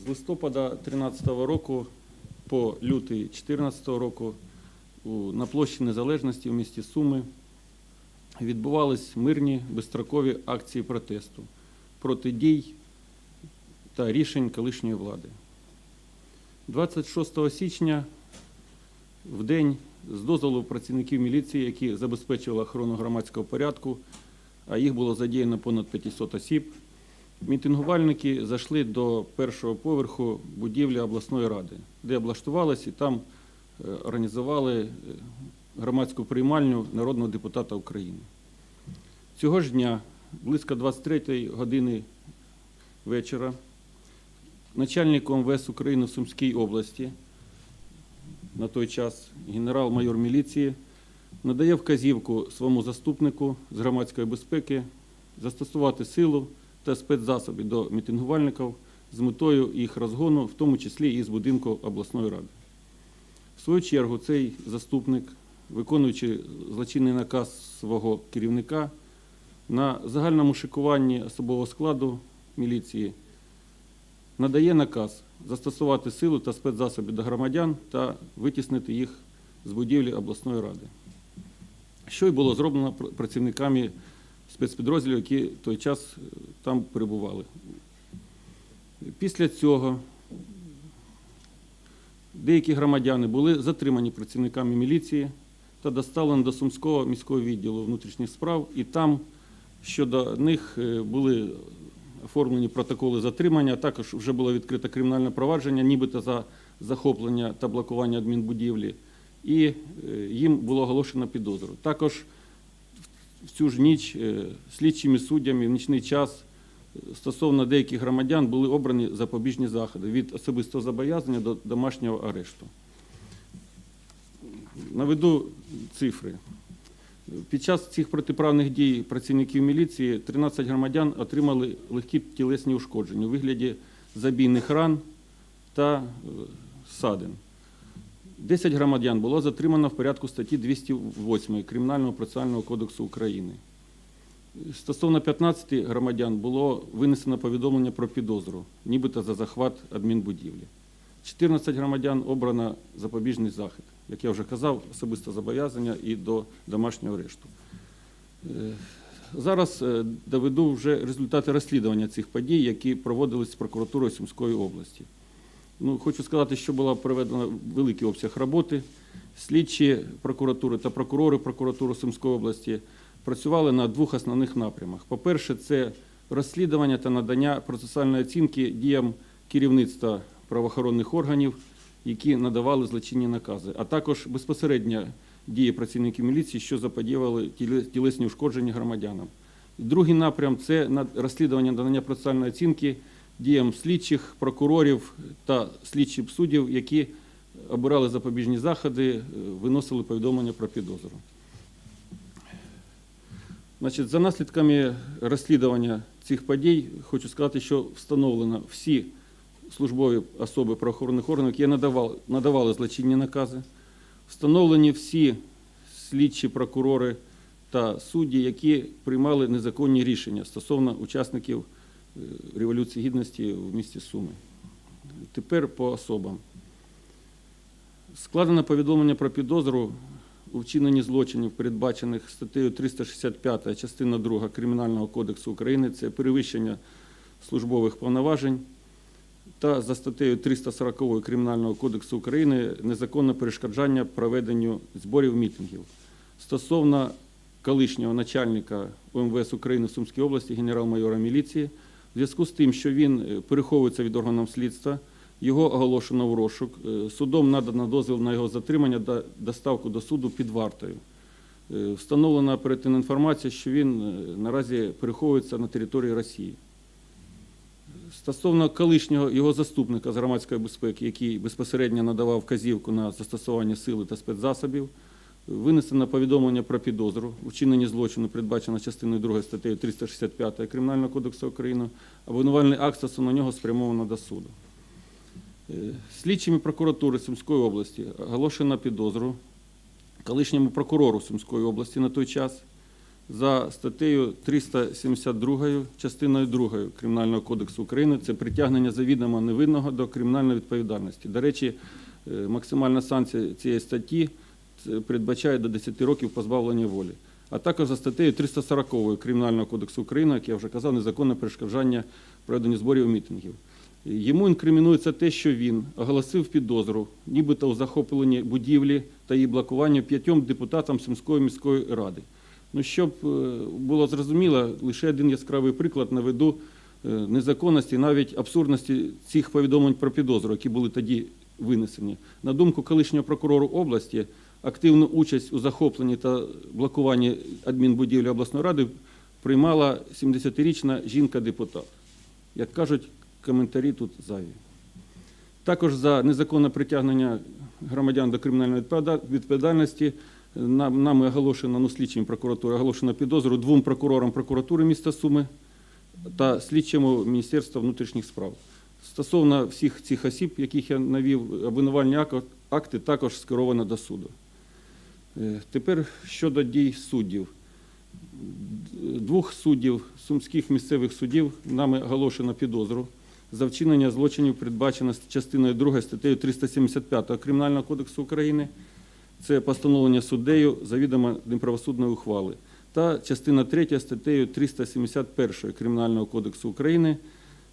З листопада 2013 року по лютий 2014 року на площі Незалежності в місті Суми відбувались мирні безстрокові акції протесту проти дій та рішень колишньої влади. 26 січня в день з дозволу працівників міліції, які забезпечували охорону громадського порядку, а їх було задіяно понад 500 осіб, мітингувальники зайшли до першого поверху будівлі обласної ради, де облаштувалися і там е, організували е, громадську приймальню народного депутата України. Цього ж дня, близько 23 години вечора, начальник ОМВС України в Сумській області, на той час генерал-майор міліції, надає вказівку своєму заступнику з громадської безпеки застосувати силу та спецзасоби до мітингувальників з метою їх розгону, в тому числі і з будинку обласної ради. В свою чергу цей заступник, виконуючи злочинний наказ свого керівника, на загальному шикуванні особового складу міліції надає наказ застосувати силу та спецзасоби до громадян та витіснити їх з будівлі обласної ради. Що й було зроблено пр- працівниками спецпідрозділів, які в той час е, там перебували. Після цього деякі громадяни були затримані працівниками міліції та доставлені до Сумського міського відділу внутрішніх справ, і там щодо них е, були оформлені протоколи затримання, також вже було відкрито кримінальне провадження, нібито за захоплення та блокування адмінбудівлі, і е, їм було оголошено підозру. Також в цю ж ніч е, слідчими суддями в нічний час е, стосовно деяких громадян були обрані запобіжні заходи від особистого зобов'язання до домашнього арешту. Наведу цифри. Під час цих протиправних дій працівників міліції 13 громадян отримали легкі тілесні ушкодження у вигляді забійних ран та е, ссадин. 10 громадян було затримано в порядку статті 208 Кримінального процесуального кодексу України. Стосовно 15 громадян було винесено повідомлення про підозру, нібито за захват адмінбудівлі. 14 громадян обрано запобіжний захід, як я вже казав, особисте зобов'язання і до домашнього арешту. Е, Зараз е, доведу вже результати розслідування цих подій, які проводились з прокуратурою Сумської області. Ну, хочу сказати, що була проведена великий обсяг роботи. Слідчі прокуратури та прокурори прокуратури Сумської області працювали на двох основних напрямах. По-перше, це розслідування та надання процесуальної оцінки діям керівництва правоохоронних органів, які надавали злочинні накази, а також безпосередньо дії працівників міліції, що заподіювали тіле- тілесні ушкодження громадянам. Другий напрям це розслідування надання процесуальної оцінки діям слідчих, прокурорів та слідчих суддів, які обирали запобіжні заходи, е, виносили повідомлення про підозру. Значить, за наслідками розслідування цих подій хочу сказати, що встановлено всі службові особи правоохоронних органів, які надавали, надавали злочинні накази, встановлені всі слідчі прокурори та судді, які приймали незаконні рішення стосовно учасників Революції Гідності в місті Суми. Тепер по особам. Складено повідомлення про підозру у вчиненні злочинів, передбачених статтею 365 частина 2 Кримінального кодексу України, це перевищення службових повноважень, та за статтею 340 Кримінального кодексу України незаконне перешкоджання проведенню зборів мітингів. Стосовно колишнього начальника ОМВС України в Сумській області, генерал-майора міліції, в зв'язку з тим, що він е, переховується від органів слідства, його оголошено в розшук. Е, Судом надано дозвіл на його затримання та доставку до суду під вартою. Е, Встановлена оперативна інформація, що він наразі переховується на території Росії. Стосовно колишнього його заступника з громадської безпеки, який безпосередньо надавав вказівку на застосування сили та спецзасобів, винесено повідомлення про підозру у вчиненні злочину, передбачено частиною 2 статтею 365 Кримінального кодексу України, обвинувальний акт стосовно нього спрямовано до суду. Е, Слідчими прокуратури Сумської області оголошено підозру колишньому прокурору Сумської області на той час за статтею 372 частиною 2 Кримінального кодексу України. Це притягнення завідомо невинного до кримінальної відповідальності. До речі, е, максимальна санкція цієї статті передбачає до 10 років позбавлення волі. А також за статтею 340 Кримінального кодексу України, як я вже казав, незаконне перешкоджання проведенню зборів мітингів. Йому інкримінується те, що він оголосив підозру, нібито у захопленні будівлі та її блокуванню п'ятьом депутатам Сумської міської ради. Ну, щоб е, було зрозуміло, лише один яскравий приклад наведу е, незаконності, навіть абсурдності цих повідомлень про підозру, які були тоді винесені. На думку колишнього прокурору області, активну участь у захопленні та блокуванні адмінбудівлі обласної ради приймала 70-річна жінка-депутат. Як кажуть, коментарі тут зайві. Також за незаконне притягнення громадян до кримінальної відповідальності нами оголошено, ну, слідчим прокуратури оголошено підозру двом прокурорам прокуратури міста Суми та слідчому Міністерства внутрішніх справ. Стосовно всіх цих осіб, яких я навів, обвинувальні акти також скеровано до суду. Е, Тепер щодо дій суддів. Двох суддів сумських місцевих судів нами оголошено підозру за вчинення злочинів, передбачено частиною 2 статтею 375 Кримінального кодексу України. Це постановлення суддею завідомо неправосудної ухвали. Та частина 3 статтею 371 Кримінального кодексу України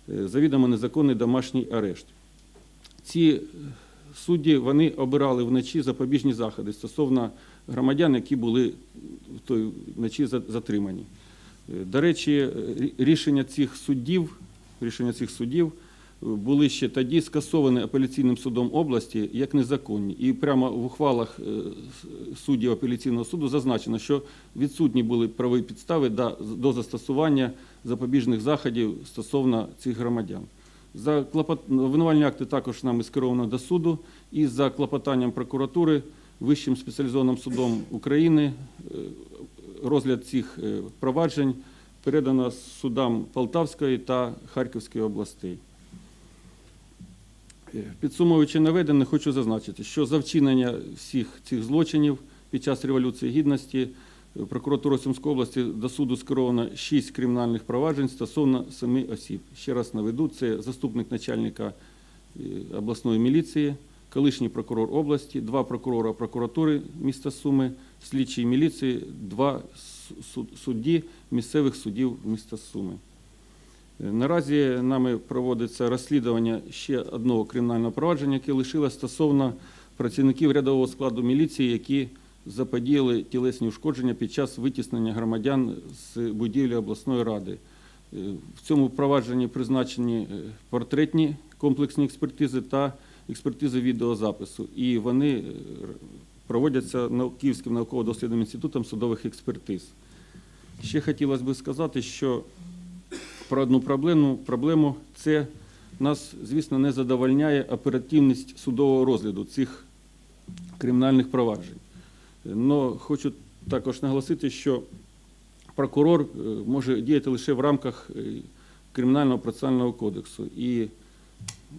е, завідомо незаконний домашній арешт. Ці е, судді вони обирали вночі запобіжні заходи стосовно громадян, які були в той вночі за- затримані. Е, До речі, е, рішення цих суддів, рішення цих суддів е, були ще тоді скасовані апеляційним судом області як незаконні. І прямо в ухвалах суддів апеляційного суду зазначено, що відсутні були правові підстави до застосування запобіжних заходів стосовно цих громадян. За клопот... Обвинувальні акти також нами скеровано до суду і за клопотанням прокуратури Вищим спеціалізованим судом України е, розгляд цих е, проваджень передано судам Полтавської та Харківської областей. Е, Підсумовуючи наведене, хочу зазначити, що за вчинення всіх цих злочинів під час Революції Гідності прокуратура Сумської області до суду скеровано 6 кримінальних проваджень стосовно 7 осіб. Ще раз наведу, це заступник начальника е, обласної міліції, колишній прокурор області, два прокурора прокуратури міста Суми, слідчий міліції, два судді місцевих судів міста Суми. Е, Наразі нами проводиться розслідування ще одного кримінального провадження, яке лишилось стосовно працівників рядового складу міліції, які заподіяли тілесні ушкодження під час витіснення громадян з будівлі обласної ради. Е, В цьому провадженні призначені е, портретні комплексні експертизи та експертизи відеозапису. І вони е, проводяться Київським науково-дослідним інститутом судових експертиз. Ще хотілося б сказати, що про одну проблему, проблему це нас, звісно, не задовольняє оперативність судового розгляду цих кримінальних проваджень. Но хочу також наголосити, що прокурор е, може діяти лише в рамках е, кримінального процесуального кодексу. І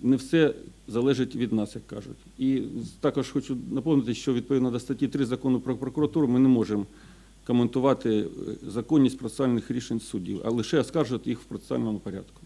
не все залежить від нас, як кажуть. І також хочу напомнити, що відповідно до статті 3 закону про прокуратуру ми не можемо коментувати е, законність процесуальних рішень суддів, а лише оскаржувати їх в процесуальному порядку.